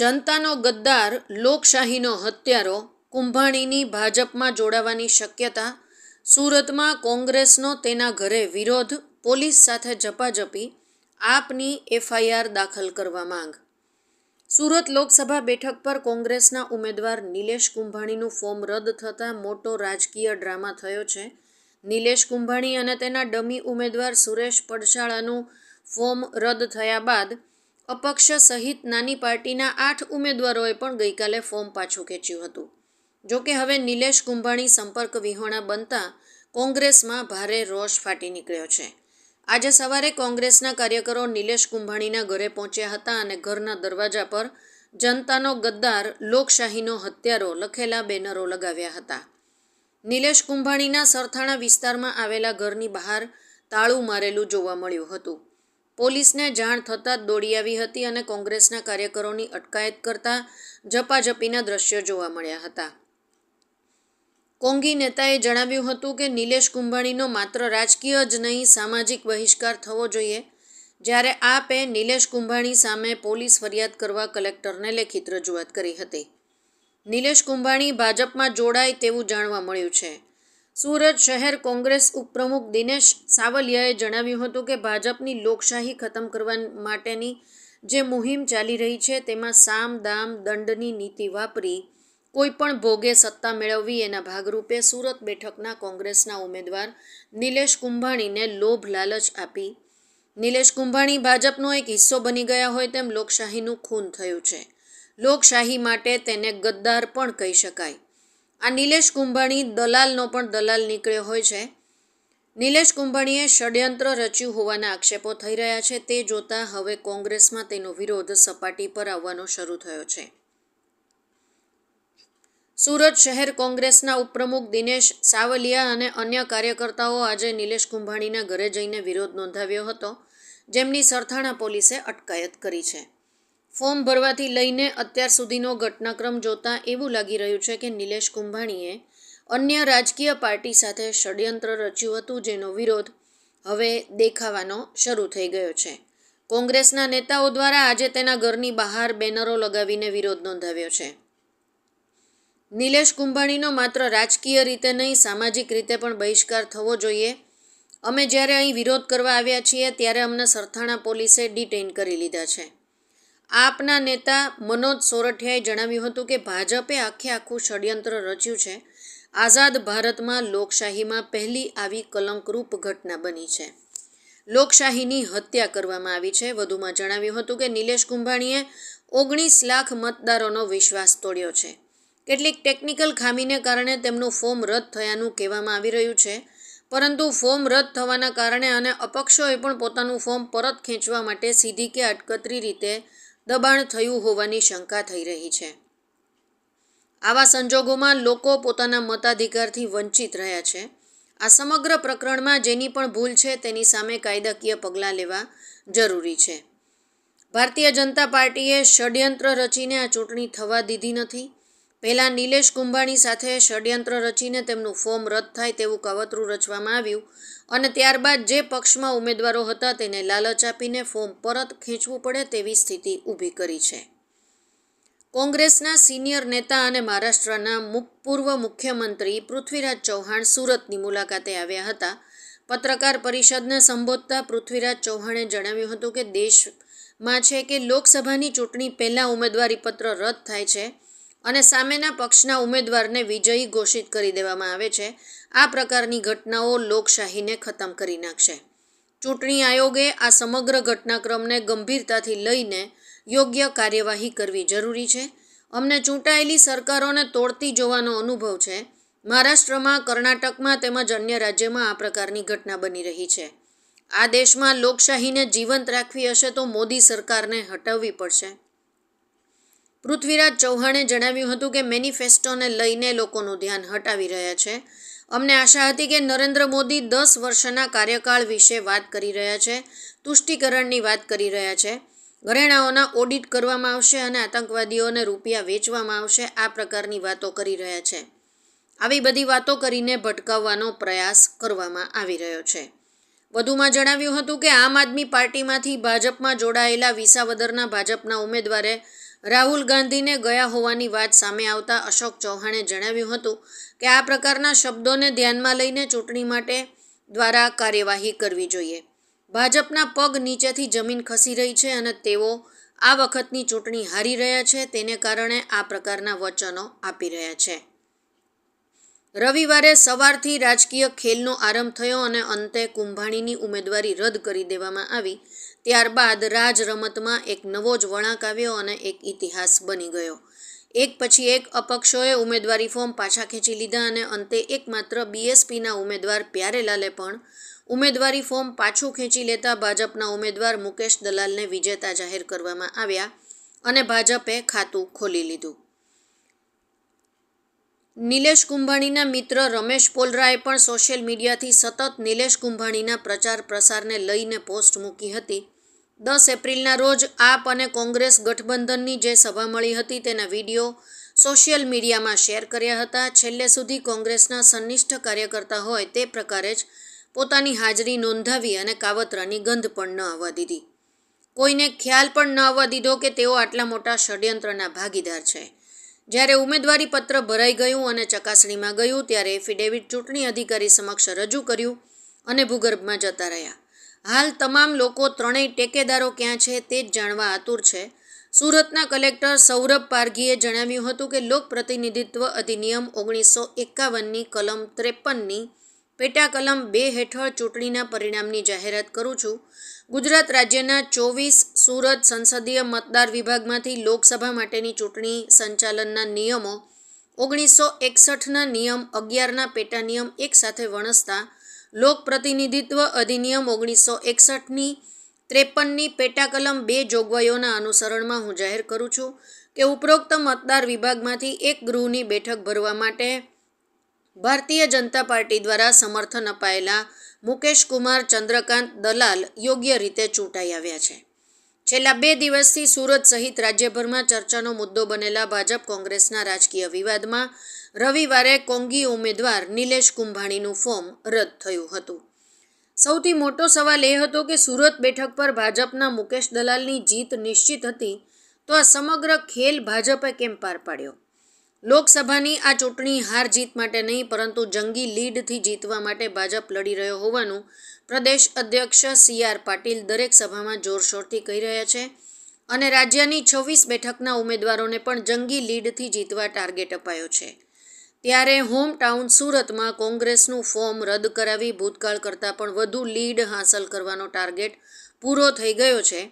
જનતાનો ગદ્દાર, લોકશાહીનો હત્યારો કુંભાણીની ભાજપમાં જોડાવાની શક્યતા, સુરતમાં કોંગ્રેસનો તેના ઘરે વિરોધ, પોલીસ સાથે ઝપાઝપી, આપની એફઆઈઆર દાખલ કરવા માંગ. સુરત લોકસભા બેઠક પર કોંગ્રેસના ઉમેદવાર નિલેશ કુંભાણીનું ફોર્મ રદ થતાં મોટો રાજકીય ડ્રામા થયો છે. નિલેશ કુંભાણી અને તેના ડમી ઉમેદવાર સુરેશ પડશાળાનું ફોર્મ રદ થયા બાદ અપક્ષ સહિત નાની પાર્ટીના આઠ ઉમેદવારોએ પણ ગઈકાલે ફોર્મ પાછું ખેંચ્યું હતું. જોકે હવે નિલેશ કુંભાણી સંપર્ક વિહોણા બનતા કોંગ્રેસમાં ભારે રોષ ફાટી નીકળ્યો છે. આજે સવારે કોંગ્રેસના કાર્યકરો નિલેશ કુંભાણીના ઘરે પહોંચ્યા હતા અને ઘરના દરવાજા પર જનતાનો ગદ્દાર, લોકશાહીનો હત્યારો લખેલા બેનરો લગાવ્યા હતા. નિલેશ કુંભાણીના સરથાણા વિસ્તારમાં આવેલા ઘરની બહાર તાળું મારેલું જોવા મળ્યું હતું. પોલીસને જાણ થતાં જ દોડી આવી હતી અને કોંગ્રેસના કાર્યકરોની અટકાયત કરતા ઝપાઝપીના દ્રશ્યો જોવા મળ્યા હતા. કોંગી નેતાએ જણાવ્યું હતું કે નિલેશ કુંભાણીનો માત્ર રાજકીય જ નહીં, સામાજિક બહિષ્કાર થવો જોઈએ. જ્યારે આપે નિલેશ કુંભાણી સામે પોલીસ ફરિયાદ કરવા કલેક્ટરને લેખિત રજૂઆત કરી હતી. નિલેશ કુંભાણી ભાજપમાં જોડાય તેવું જાણવા મળ્યું છે. સુરત શહેર કોંગ્રેસ ઉપપ્રમુખ દિનેશ સાવલિયાએ જણાવ્યું હતું કે ભાજપની લોકશાહી ખતમ કરવા માટેની જે મુહિમ ચાલી રહી છે, તેમાં સામ દામ દંડની નીતિ વાપરી કોઈ પણ ભોગે સત્તા મેળવવી એના ભાગરૂપે સુરત બેઠકના કોંગ્રેસના ઉમેદવાર નિલેશ કુંભાણીને લોભ લાલચ આપી. નિલેશ કુંભાણી ભાજપનો એક હિસ્સો બની ગયા હોય તેમ લોકશાહીનું ખૂન થયું છે. લોકશાહી માટે તેને ગદ્દાર પણ કહી શકાય. આ નિલેશ કુંભાણી દલાલનો પણ દલાલ નીકળ્યો હોય છે. નિલેશ કુંભાણીએ ષડયંત્ર રચ્યું હોવાના આક્ષેપો થઈ રહ્યા છે. તે જોતાં હવે કોંગ્રેસમાં તેનો વિરોધ સપાટી પર આવવાનો શરૂ થયો છે. સુરત શહેર કોંગ્રેસના ઉપપ્રમુખ દિનેશ સાવલિયા અને અન્ય કાર્યકર્તાઓ આજે નિલેશ કુંભાણીના ઘરે જઈને વિરોધ નોંધાવ્યો હતો, જેમની સરથાણા પોલીસે અટકાયત કરી છે. ફોર્મ ભરવાથી લઈને અત્યાર સુધીનો ઘટનાક્રમ જોતાં એવું લાગી રહ્યું છે કે નિલેશ કુંભાણીએ અન્ય રાજકીય પાર્ટી સાથે ષડયંત્ર રચ્યું હતું જેનો વિરોધ હવે દેખાવાનો શરૂ થઈ ગયો છે. કોંગ્રેસના નેતાઓ દ્વારા આજે તેના ઘરની બહાર બેનરો લગાવીને વિરોધ નોંધાવ્યો છે. નિલેશ કુંભાણીનો માત્ર રાજકીય રીતે નહીં, સામાજિક રીતે પણ બહિષ્કાર થવો જોઈએ. અમે જ્યારે અહીં વિરોધ કરવા આવ્યા છીએ, ત્યારે અમને સરથાણા પોલીસે ડિટેઇન કરી લીધા છે. આપના નેતા મનોજ સોરઠિયાએ જણાવ્યું હતું કે ભાજપે આખે આખું ષડયંત્ર રચ્યું છે. આઝાદ ભારતમાં લોકશાહીમાં પહેલી આવી કલંકરૂપ ઘટના બની છે. લોકશાહીની હત્યા કરવામાં આવી છે. વધુમાં જણાવ્યું હતું કે નિલેશ કુંભાણીએ ઓગણીસ લાખ મતદારોનો વિશ્વાસ તોડ્યો છે. કેટલીક ટેકનિકલ ખામીને કારણે તેમનું ફોર્મ રદ થયાનું કહેવામાં આવી રહ્યું છે. પરંતુ ફોર્મ રદ થવાના કારણે અને અપક્ષોએ પણ પોતાનું ફોર્મ પરત ખેંચવા માટે સીધી કે અટકતરી રીતે દબાણ થયું હોવાની શંકા થઈ રહી છે. આવા સંજોગોમાં લોકો પોતાના મતાધિકારથી વંચિત રહ્યા છે. આ સમગ્ર પ્રકરણમાં જેની પણ ભૂલ છે તેની સામે કાયદાકીય પગલાં લેવા જરૂરી છે. ભારતીય જનતા પાર્ટીએ ષડયંત્ર રચીને આ ચૂંટણી થવા દીધી નથી. પહેલાં નિલેશ કુંભાણી સાથે ષડયંત્ર રચીને તેમનું ફોર્મ રદ થાય તેવું કાવતરું રચવામાં આવ્યું. અને ત્યારબાદ જે પક્ષમાં ઉમેદવારો હતા તેને લાલચ આપીને ફોર્મ પરત ખેંચવું પડે તેવી સ્થિતિ ઊભી કરી છે. કોંગ્રેસના સિનિયર નેતા અને મહારાષ્ટ્રના પૂર્વ મુખ્યમંત્રી પૃથ્વીરાજ ચૌહાણ સુરતની મુલાકાતે આવ્યા હતા. પત્રકાર પરિષદને સંબોધતા પૃથ્વીરાજ ચૌહાણે જણાવ્યું હતું કે દેશમાં છે કે લોકસભાની ચૂંટણી પહેલાં ઉમેદવારી પત્ર રદ થાય છે. અને સામેના પક્ષના ઉમેદવારને વિજયી ઘોષિત કરી દેવામાં આવે છે. આ પ્રકારની ઘટનાઓ લોકશાહીને ખતમ કરી નાખશે. ચૂંટણી આયોગે આ સમગ્ર ઘટનાક્રમને ગંભીરતાથી લઈને યોગ્ય કાર્યવાહી કરવી જરૂરી છે. અમને ચૂંટાયેલી સરકારોને તોડતી જોવાનો અનુભવ છે. મહારાષ્ટ્રમાં, કર્ણાટકમાં તેમજ અન્ય રાજ્યમાં આ પ્રકારની ઘટના બની રહી છે. આ દેશમાં લોકશાહીને જીવંત રાખવી હશે તો મોદી સરકારને હટાવવી પડશે. પૃથ્વીરાજ ચૌહાણે જણાવ્યું હતું કે મેનિફેસ્ટોને લઈને લોકોનું ધ્યાન હટાવી રહ્યા છે. અમને આશા હતી કે નરેન્દ્ર મોદી દસ વર્ષના કાર્યકાળ વિશે વાત કરી રહ્યા છે, તુષ્ટિકરણની વાત કરી રહ્યા છે. ઘરેણાઓના ઓડિટ કરવામાં આવશે અને આતંકવાદીઓને રૂપિયા વેચવામાં આવશે, આ પ્રકારની વાતો કરી રહ્યા છે. આવી બધી વાતો કરીને ભટકાવવાનો પ્રયાસ કરવામાં આવી રહ્યો છે. વધુમાં જણાવ્યું હતું કે આમ આદમી પાર્ટીમાંથી ભાજપમાં જોડાયેલા વિસાવદરના ભાજપના ઉમેદવારે રાહુલ ગાંધીને ગયા હોવાની વાત સામે આવતા અશોક ચૌહાણે જણાવ્યું હતું કે આ પ્રકારના શબ્દોને ધ્યાનમાં લઈને ચૂંટણી માટે દ્વારા કાર્યવાહી કરવી જોઈએ. ભાજપના પગ નીચેથી જમીન ખસી રહી છે અને તેઓ આ વખતની ચૂંટણી હારી રહ્યા છે, તેને કારણે આ પ્રકારના વચનો આપી રહ્યા છે. રવિવારે સવારથી રાજકીય ખેલનો આરંભ થયો અને અંતે કુંભાણીની ઉમેદવારી રદ કરી દેવામાં આવી. ત્યારબાદ રાજ રમતમાં એક નવો જ વળાંક આવ્યો અને એક ઇતિહાસ બની ગયો. એક પછી એક અપક્ષોએ ઉમેદવારી ફોર્મ પાછા ખેંચી લીધા અને અંતે એકમાત્ર બીએસપીના ઉમેદવાર પ્યારેલાલે પણ ઉમેદવારી ફોર્મ પાછું ખેંચી લેતા ભાજપના ઉમેદવાર મુકેશ દલાલને વિજેતા જાહેર કરવામાં આવ્યા અને ભાજપે ખાતું ખોલી લીધું. નિલેશ કુંભાણીના મિત્ર રમેશ પોલરાએ પણ સોશિયલ મીડિયાથી સતત નિલેશ કુંભાણીના પ્રચાર પ્રસારને લઈને પોસ્ટ મૂકી હતી. દસ એપ્રિલના રોજ આપ અને કોંગ્રેસ ગઠબંધનની જે સભા મળી હતી તેના વીડિયો સોશિયલ મીડિયામાં શેર કર્યા હતા. છેલ્લે સુધી કોંગ્રેસના સંનિષ્ઠ કાર્યકર્તા હોય તે પ્રકારે જ પોતાની હાજરી નોંધાવી અને કાવતરાની ગંધ પણ ન આવવા દીધી. કોઈને ખ્યાલ પણ ન આવવા દીધો કે તેઓ આટલા મોટા ષડયંત્રના ભાગીદાર છે. જ્યારે ઉમેદવારી પત્ર ભરાઈ ગયું અને ચકાસણીમાં ગયું ત્યારે એફિડેવિટ ચૂંટણી અધિકારી સમક્ષ રજૂ કર્યું અને ભૂગર્ભમાં જતા રહ્યા. હાલ તમામ લોકો ત્રણેય ટેકેદારો ક્યાં છે તે જ જાણવા આતુર છે. સુરતના કલેક્ટર સૌરભ પારઘીએ જણાવ્યું હતું કે લોક પ્રતિનિધિત્વ અધિનિયમ ઓગણીસો એકાવનની કલમ ત્રેપનની પેટા કલમ બે હેઠળ ચૂંટણીના પરિણામની જાહેરાત કરું છું. ગુજરાત રાજ્યના ચોવીસ સુરત સંસદીય મતદાર વિભાગમાંથી લોકસભા માટેની ચૂંટણી સંચાલનના નિયમો, ઓગણીસો એકસઠના નિયમ, અગિયારના પેટા નિયમ એક સાથે વણસતા લોક પ્રતિનિધિત્વ અધિનિયમ ઓગણીસો એકસઠની ત્રેપનની પેટા કલમ બે જોગવાઈઓના અનુસરણમાં હું જાહેર કરું છું કે ઉપરોક્ત મતદાર વિભાગમાંથી એક ગૃહની બેઠક ભરવા માટે ભારતીય જનતા પાર્ટી દ્વારા સમર્થન અપાયેલા મુકેશ કુમાર, ચંદ્રકાંત દલાલ યોગ્ય રીતે ચૂંટાઈ આવ્યા છે. છેલ્લા બે દિવસથી સુરત સહિત રાજ્યભરમાં ચર્ચાનો મુદ્દો બનેલા ભાજપ કોંગ્રેસના રાજકીય વિવાદમાં રવિવારે કોંગી ઉમેદવાર નિલેશ કુંભાણીનું ફોર્મ રદ થયું હતું. સૌથી મોટો સવાલ એ હતો કે સુરત બેઠક પર ભાજપના મુકેશ દલાલની જીત નિશ્ચિત હતી તો આ સમગ્ર ખેલ ભાજપે કેમ પાર પાડ્યો? લોકસભાની આ ચૂંટણી હાર જીત માટે નહીં, પરંતુ જંગી લીડથી જીતવા માટે ભાજપ લડી રહ્યો હોવાનું પ્રદેશ અધ્યક્ષ સી આર પાટીલ દરેક સભામાં જોરશોરથી કહી રહ્યા છે અને રાજ્યની છવ્વીસ બેઠકના ઉમેદવારોને પણ જંગી લીડથી જીતવા ટાર્ગેટ અપાયો છે. ત્યારે હોમ ટાઉન સુરતમાં કોંગ્રેસનું ફોર્મ રદ કરાવી ભૂતકાળ કરતાં પણ વધુ લીડ હાંસલ કરવાનો ટાર્ગેટ પૂરો થઈ ગયો છે.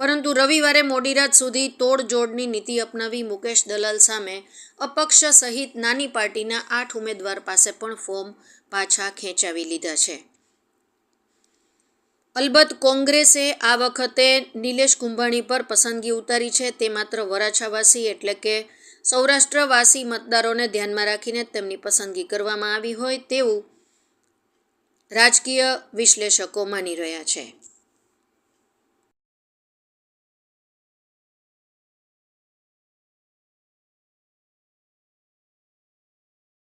પરંતુ રવિવારે મોડી રાત સુધી તોડજોડની નીતિ અપનાવી મુકેશ દલાલ સામે અપક્ષ સહિત નાની પાર્ટીના આઠ ઉમેદવાર પાસે પણ ફોર્મ પાછા ખેંચાવી લીધા છે. અલબત્ત કોંગ્રેસે આ વખતે નિલેશ કુંભાણી પર પસંદગી ઉતારી છે, તે માત્ર વરાછાવાસી એટલે કે સૌરાષ્ટ્રવાસી મતદારોને ધ્યાનમાં રાખીને તેમની પસંદગી કરવામાં આવી હોય તેવું રાજકીય વિશ્લેષકો માની રહ્યા છે.